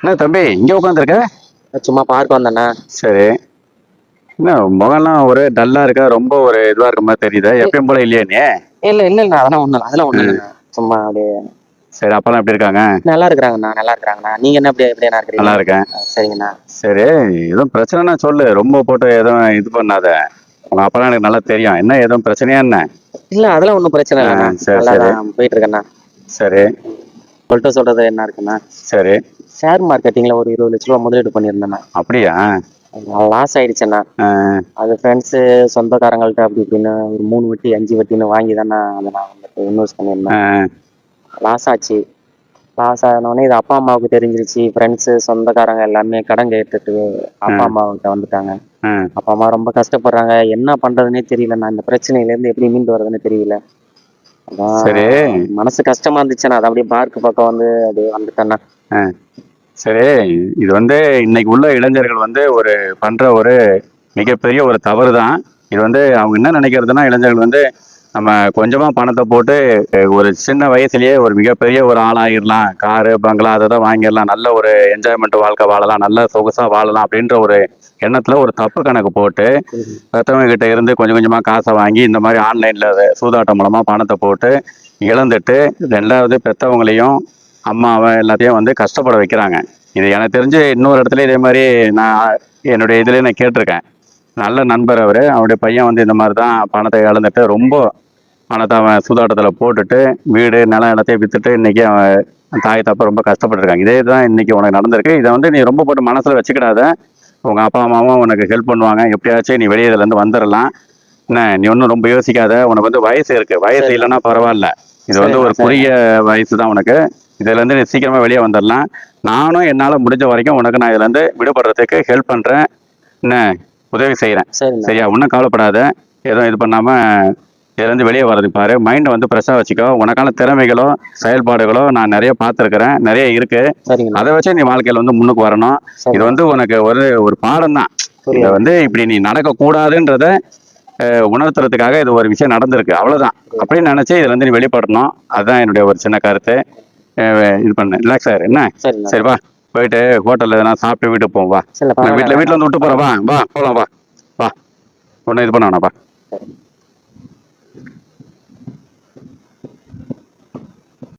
என்ன தம்பி இங்கே உட்காந்துருக்க சும்மா பார்க்க வந்தேண்ணா சரி. என்ன முகம்லாம் ஒரே டல்லா இருக்கா? ரொம்ப ஒரு இதுவா இருக்க மாதிரி தெரியுது? எப்பயும் போல இல்லையா நீ? இல்ல இல்ல இல்ல அதெல்லாம் ஒண்ணு அதெல்லாம் இல்லைண்ணா சும்மா அப்படியே. சரி அப்பெல்லாம் எப்படி இருக்காங்க? நல்லா இருக்கிறாங்கண்ணா நல்லா இருக்கிறாங்கண்ணா. நீங்க என்ன அப்படியே எப்படியா இருக்கிறீங்க? நல்லா இருக்கேன். சரிங்கண்ணா. சரி எதுவும் பிரச்சனைனா சொல்லு. ரொம்ப போட்டு எதுவும் இது பண்ணாத. உங்க அப்பெல்லாம் எனக்கு நல்லா தெரியும். என்ன எதுவும் பிரச்சனையா என்ன? இல்ல அதெல்லாம் ஒண்ணும் பிரச்சனை இல்லைண்ணா. ஆ, சரி, சரி. போயிட்டு இருக்கேண்ணா. சரி. சொல்லிட்டு சொல்றது என்ன இருக்குண்ணா? சரி. ஷேர் மார்க்கெட்டிங்ல ஒரு இருபது லட்ச ரூபா முதலீடு பண்ணியிருந்தேண்ணா அப்படியா? லாஸ் ஆயிடுச்சுண்ணா அது ஃப்ரெண்ட்ஸு சொந்தக்காரங்கள்ட்ட அப்படி இப்படின்னு ஒரு மூணு வட்டி அஞ்சு வட்டின்னு வாங்கி தானே அதை நான் வந்துட்டு இன்வெஸ்ட் பண்ணியிருந்தேன். லாஸ் ஆச்சு. லாஸ் ஆனோடனே இது அப்பா அம்மாவுக்கு தெரிஞ்சிருச்சு. ஃப்ரெண்ட்ஸு சொந்தக்காரங்க எல்லாமே கடன் கேட்டுட்டு அப்பா அம்மாவுக்கிட்ட வந்துட்டாங்க. அப்பா அம்மா ரொம்ப கஷ்டப்படுறாங்க. என்ன பண்றதுனே தெரியல நான் இந்த பிரச்சனையில இருந்து எப்படி மீண்டு வர்றதுன்னு தெரியல. மனசு கஷ்டமா இருந்துச்சு நான் அதை அப்படியே பார்க் பக்கம் வந்து அப்படியே வந்துட்டேன்னா சரி இது வந்து இன்னைக்கு உள்ள இளைஞர்கள் வந்து ஒரு பண்ற ஒரு மிகப்பெரிய ஒரு தவறு தான் இது வந்து அவங்க என்ன நினைக்கிறதுனா இளைஞர்கள் வந்து நம்ம கொஞ்சமா பணத்தை போட்டு ஒரு சின்ன வயசுலயே ஒரு மிகப்பெரிய ஒரு ஆளாகிடலாம் காரு பங்களா அதை தான் வாங்கிடலாம். நல்ல ஒரு என்ஜாய்மெண்ட் வாழ்க்கை வாழலாம். நல்ல சொகுசா வாழலாம் அப்படின்ற ஒரு எண்ணத்துல ஒரு தப்பு கணக்கு போட்டு மற்றவங்க கிட்ட இருந்து கொஞ்சம் கொஞ்சமா காசை வாங்கி இந்த மாதிரி ஆன்லைன்ல சூதாட்டம் மூலமா பணத்தை போட்டு இழந்துட்டு ரெண்டாவது பெத்தவங்களையும் அம்மாவை எல்லாத்தையும் வந்து கஷ்டப்பட வைக்கிறாங்க. இது எனக்கு தெரிஞ்சு இன்னொரு இடத்துல இதே மாதிரி நான் என்னுடைய இதுலேயே நான் கேட்டிருக்கேன். நல்ல நண்பர் அவர். அவருடைய பையன் வந்து இந்த மாதிரி தான் பணத்தை இழந்துட்டு ரொம்ப பணத்தை அவன் சூதாட்டத்தில் போட்டுட்டு வீடு நிலம் எல்லாத்தையும் விற்றுட்டு இன்னைக்கு அவன் தாய் தப்பா ரொம்ப கஷ்டப்பட்டுருக்காங்க. இதே தான் இன்னைக்கு உனக்கு நடந்திருக்கு. இதை வந்து நீ ரொம்ப போட்டு மனசில் வச்சுக்கிடாத. உங்கள் அப்பா அம்மாவும் உனக்கு ஹெல்ப் பண்ணுவாங்க. எப்படியாச்சும் நீ வெளியே இதுலேருந்து வந்துடலாம் என்ன நீ ஒன்றும் ரொம்ப யோசிக்காத. உனக்கு வந்து வயசு இருக்கு. வயசு. இல்லைன்னா பரவாயில்ல. இது வந்து ஒரு குறுகிய வயசு தான் உனக்கு. இதுல இருந்து நீ சீக்கிரமா வெளியே வந்துடலாம். நானும் என்னால முடிஞ்ச வரைக்கும் உனக்கு நான் இதுல இருந்து விடுபடுறதுக்கு ஹெல்ப் பண்றேன். என்ன? உதவி செய்யறேன் சரிண்ணா. சரியா? ஒன்றும் கவலைப்படாத. எதுவும் இது பண்ணாம இதுல இருந்து வெளியே வர்றது பாரு. மைண்டை வந்து ஃப்ரெஷ்ஷாக வச்சுக்கோ. உனக்கான திறமைகளோ செயல்பாடுகளோ நான் நிறைய பார்த்துருக்கிறேன். நிறைய இருக்கு. சரிங்கண்ணா. அதை வச்சு நீ வாழ்க்கையில வந்து முன்னுக்கு வரணும். இது வந்து உனக்கு ஒரு ஒரு பாடம் தான். இதை வந்து இப்படி நீ நடக்கக்கூடாதுன்றத உணர்த்துறதுக்காக இது ஒரு விஷயம் நடந்திருக்கு. அவ்வளவுதான். அப்படின்னு நினைச்சு இதுல இருந்து நீ வெளிப்படணும். அதுதான் என்னுடைய ஒரு சின்ன கருத்து. இது பண்ணு. ரிலாக்ஸ் ஆயிரு. என்ன? சரிண்ணா சரி வா. போயிட்டு ஹோட்டல்ல எதனா சாப்பிட்டு வீட்டுக்கு போவோம் வா. வீட்டுல வீட்டுல வந்து விட்டு போறேன் வா. வா போலாம் வா. வா. ஒன்றும் இது பண்ண வேணாம் வா. சரி.